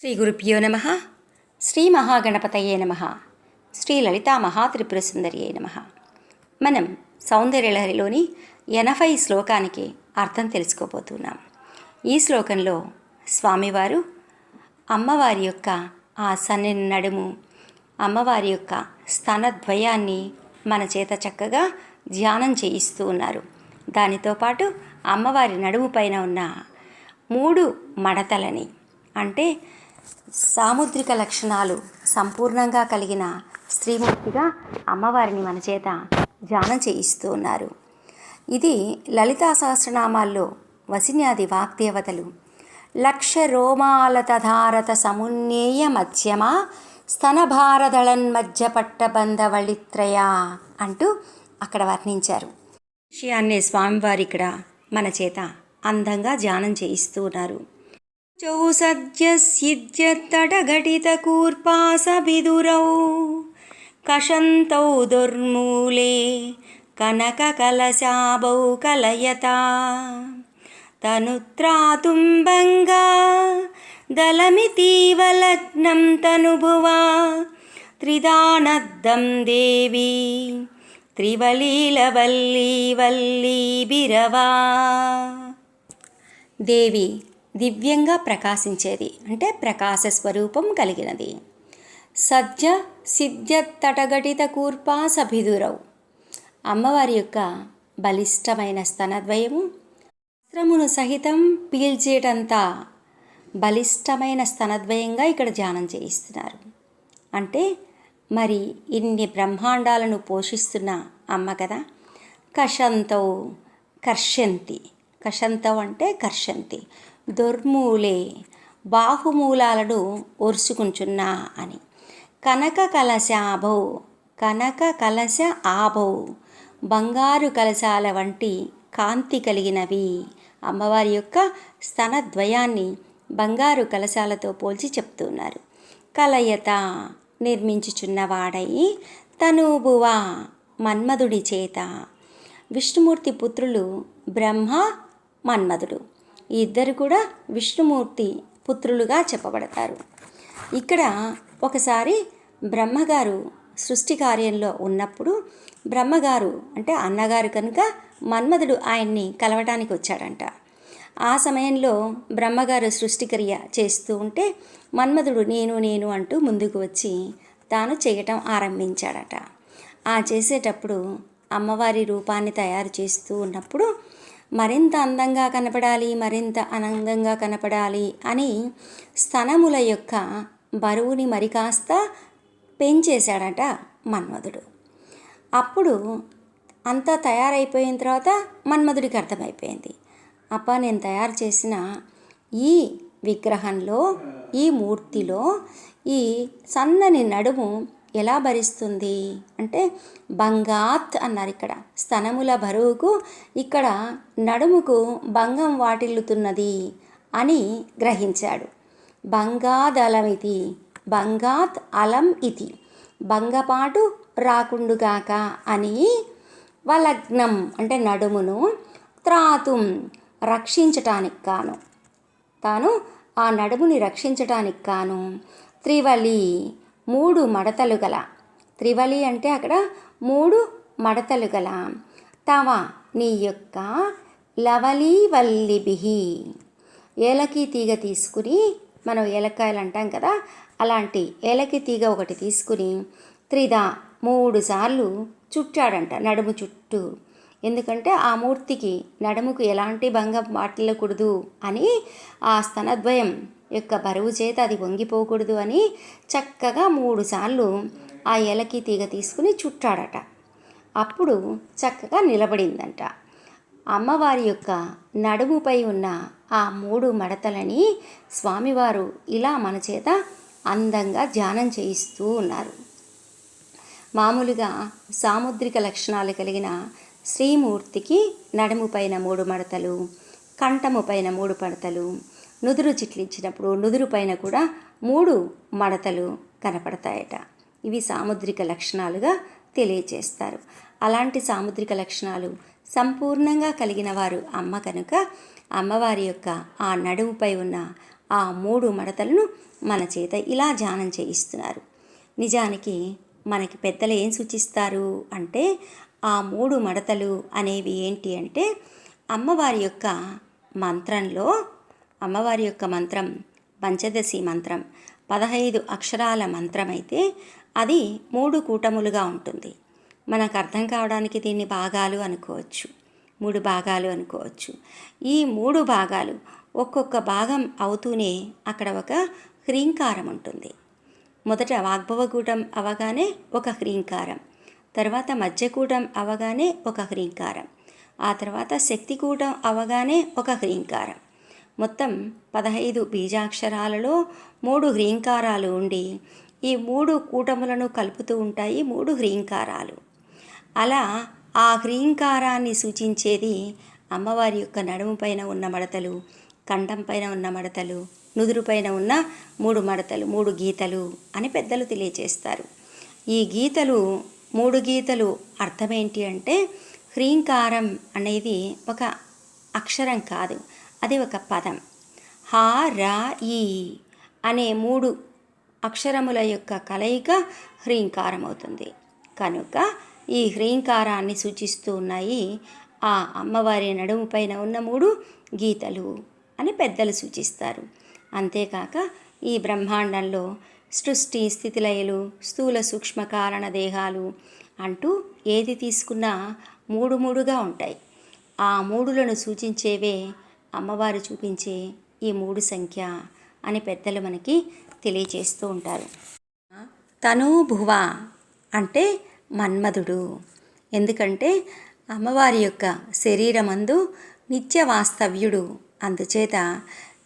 శ్రీ గురుభ్యో నమ. శ్రీ మహాగణపతయే నమ. శ్రీ లలితా మహాత్రిపుర సుందరియే నమ. మనం సౌందర్యలహరిలోని ఎనభై శ్లోకానికి అర్థం తెలుసుకోబోతున్నాం. ఈ శ్లోకంలో స్వామివారు అమ్మవారి యొక్క ఆ సన్నని నడుము అమ్మవారి యొక్క స్తనద్వయాన్ని మన చేత చక్కగా ధ్యానం చేయిస్తూ ఉన్నారు. దానితో పాటు అమ్మవారి నడుము పైన ఉన్న మూడు మడతలని అంటే సాముద్రిక లక్షణాలు సంపూర్ణంగా కలిగిన స్త్రీమూర్తిగా అమ్మవారిని మన చేత ధ్యానం చేయిస్తూ ఉన్నారు. ఇది లలితా సహస్రనామాల్లో వసిన్యాది వాగ్దేవతలు. లక్ష రోమాలతధారత సమున్నేయ మధ్యమ స్తనభారదళన్ మధ్య పట్టబంధవళిత్రయ అంటూ అక్కడ వర్ణించారు. విషయాన్నే స్వామివారి ఇక్కడ మన చేత అందంగా ధ్యానం చేయిస్తూ ఉన్నారు. చౌ చౌసద్యసిద్యత్తడఘటితకూర్పాసభిదురౌ కషంతౌ దుర్మూలే కనకకలశాబౌ కలయత తనుత్రాతుంబంగా దళమితీవ లగ్నం తనుభువా త్రిదానద్దం దేవి త్రివలీలవల్లీ వల్లీ బిరవా దేవి దివ్యంగా ప్రకాశించేది. అంటే ప్రకాశ స్వరూపం కలిగినది. సద్య సిద్ధ్య తటఘటిత కూర్పా సభిదురవు అమ్మవారి యొక్క బలిష్టమైన స్తనద్వయము వస్త్రమును సహితం పీల్చేటంత బలిష్టమైన స్తనద్వయంగా ఇక్కడ ధ్యానం చేయిస్తున్నారు. అంటే మరి ఇన్ని బ్రహ్మాండాలను పోషిస్తున్న అమ్మ కదా కషంతౌ కర్షంతి. కషంతౌ అంటే కర్షంతి. దుర్మూలే బాహుమూలాలను ఒరుసుకుంచున్నా అని. కనక కలశ కలశాభౌ కనక కలశ ఆభౌ బంగారు కలశాల వంటి కాంతి కలిగినవి. అమ్మవారి యొక్క స్తనద్వయాన్ని బంగారు కలశాలతో పోల్చి చెప్తున్నారు. కలయత నిర్మించుచున్నవాడై తనూభువ మన్మధుడి చేత. విష్ణుమూర్తి పుత్రులు బ్రహ్మ మన్మధుడు. ఈ ఇద్దరు కూడా విష్ణుమూర్తి పుత్రులుగా చెప్పబడతారు. ఇక్కడ ఒకసారి బ్రహ్మగారు సృష్టి కార్యంలో ఉన్నప్పుడు బ్రహ్మగారు అంటే అన్నగారు కనుక మన్మధుడు ఆయన్ని కలవటానికి వచ్చాడంట. ఆ సమయంలో బ్రహ్మగారు సృష్టిక్రియ చేస్తూ ఉంటే మన్మధుడు నేను నేను అంటూ ముందుకు వచ్చి తాను చేయటం ఆరంభించాడట. ఆ చేసేటప్పుడు అమ్మవారి రూపాన్ని తయారు చేస్తూ ఉన్నప్పుడు మరింత అందంగా కనపడాలి మరింత ఆనందంగా కనపడాలి అని స్తనముల యొక్క బరువుని మరి కాస్త పెంచేశాడట మన్మధుడు. అప్పుడు అంతా తయారైపోయిన తర్వాత మన్మధుడికి అర్థమైపోయింది. అప్ప నేను తయారు చేసిన ఈ విగ్రహంలో ఈ మూర్తిలో ఈ సన్నని నడుము ఎలా భరిస్తుంది? అంటే బంగాత్ అన్నారు ఇక్కడ. స్తనముల బరువుకు ఇక్కడ నడుముకు భంగం వాటిల్లుతున్నది అని గ్రహించాడు. బంగాదలమితి బంగాత్ అలం ఇది. భంగపాటు రాకుండుగాక అని వలగ్నం అంటే నడుమును త్రాతుం రక్షించటానికి కాను తాను ఆ నడుముని రక్షించటానికి కాను త్రివలి మూడు మడతలు గల. త్రివలి అంటే అక్కడ మూడు మడతలు గల. తవ నీ యొక్క లవలీ వల్లిబిహి ఏలకి తీగ తీసుకుని మనం ఏలక్కాయలు అంటాం కదా అలాంటి ఏలకి తీగ ఒకటి తీసుకుని త్రిద మూడు సార్లు చుట్టాడంట నడుము చుట్టూ. ఎందుకంటే ఆ మూర్తికి నడుముకు ఎలాంటి భంగం వాటిల్లకూడదు అని ఆ స్తనద్వయం యొక్క బరువు చేత అది వంగిపోకూడదు అని చక్కగా మూడు సార్లు ఆ ఎలకి తీగ తీసుకుని చుట్టాడట. అప్పుడు చక్కగా నిలబడిందంట. అమ్మవారి యొక్క నడుముపై ఉన్న ఆ మూడు మడతలని స్వామివారు ఇలా మన చేత అందంగా ధ్యానం చేయిస్తూ ఉన్నారు. మామూలుగా సాముద్రిక లక్షణాలు కలిగిన శ్రీమూర్తికి నడుము పైన మూడు మడతలు కంఠము పైన మూడు మడతలు నుదురు చిట్లించినప్పుడు నుదురు పైన కూడా మూడు మడతలు కనపడతాయట. ఇవి సాముద్రిక లక్షణాలుగా తెలియచేస్తారు. అలాంటి సాముద్రిక లక్షణాలు సంపూర్ణంగా కలిగిన వారు అమ్మ కనుక అమ్మవారి యొక్క ఆ నడుముపై ఉన్న ఆ మూడు మడతలను మన చేత ఇలా ధ్యానం చేయిస్తున్నారు. నిజానికి మనకి పెద్దలు ఏం సూచిస్తారు అంటే ఆ మూడు మడతలు అనేవి ఏంటి అంటే అమ్మవారి యొక్క మంత్రంలో అమ్మవారి యొక్క మంత్రం పంచదశి మంత్రం పదహైదు అక్షరాల మంత్రం అయితే అది మూడు కూటములుగా ఉంటుంది. మనకు అర్థం కావడానికి దీన్ని భాగాలు అనుకోవచ్చు మూడు భాగాలు అనుకోవచ్చు. ఈ మూడు భాగాలు ఒక్కొక్క భాగం అవుతూనే అక్కడ ఒక హ్రీంకారం ఉంటుంది. మొదట వాగ్భవకూటం అవగానే ఒక హ్రీంకారం. తర్వాత మధ్యకూటం అవగానే ఒక హ్రీంకారం ఆ తర్వాత శక్తికూటం అవగానే ఒక హ్రీంకారం మొత్తం పదహైదు బీజాక్షరాలలో మూడు హ్రీంకారాలు ఉండి ఈ మూడు కూటములను కలుపుతూ ఉంటాయి మూడు హ్రీంకారాలు అలా ఆ హ్రీంకారాన్ని సూచించేది అమ్మవారి యొక్క నడుము పైన ఉన్న మడతలు కంఠం పైన ఉన్న మడతలు నుదురు పైన ఉన్న మూడు మడతలు మూడు గీతలు అని పెద్దలు తెలియచేస్తారు. ఈ గీతలు మూడు గీతలు అర్థమేంటి అంటే హ్రీంకారం అనేది ఒక అక్షరం కాదు అది ఒక పదం. హా రా ఈ అనే మూడు అక్షరముల యొక్క కలయిక హ్రీంకారం అవుతుంది కనుక ఈ హ్రీంకారాన్ని సూచిస్తూ ఉన్నాయి ఆ అమ్మవారి నడుము పైన ఉన్న మూడు గీతలు అని పెద్దలు సూచిస్తారు. అంతేకాక ఈ బ్రహ్మాండంలో సృష్టి స్థితిలయలు స్థూల సూక్ష్మ కారణ దేహాలు అంటూ ఏది తీసుకున్నా మూడు మూడుగా ఉంటాయి. ఆ మూడులను సూచించేవే అమ్మవారు చూపించే ఈ మూడు సంఖ్య అని పెద్దలు మనకి తెలియచేస్తూ ఉంటారు. తను భువ అంటే మన్మధుడు. ఎందుకంటే అమ్మవారి యొక్క శరీరమందు నిత్య వాస్తవ్యుడు. అందుచేత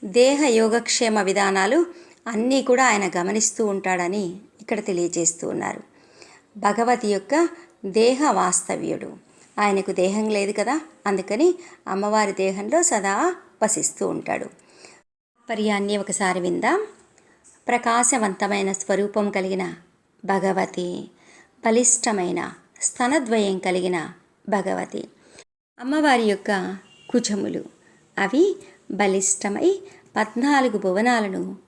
దేహ యోగక్షేమ విధానాలు అన్నీ కూడా ఆయన గమనిస్తూ ఉంటాడని ఇక్కడ తెలియజేస్తూ ఉన్నారు. భగవతి యొక్క దేహ వాస్తవ్యుడు. ఆయనకు దేహం లేదు కదా? అందుకని అమ్మవారి దేహంలో సదా వసిస్తూ ఉంటాడు. పర్యాన్ని ఒకసారి విందాం. ప్రకాశవంతమైన స్వరూపం కలిగిన భగవతి బలిష్టమైన స్తనద్వయం కలిగిన భగవతి. అమ్మవారి యొక్క కుచములు అవి బలిష్టమై పద్నాలుగు భువనాలను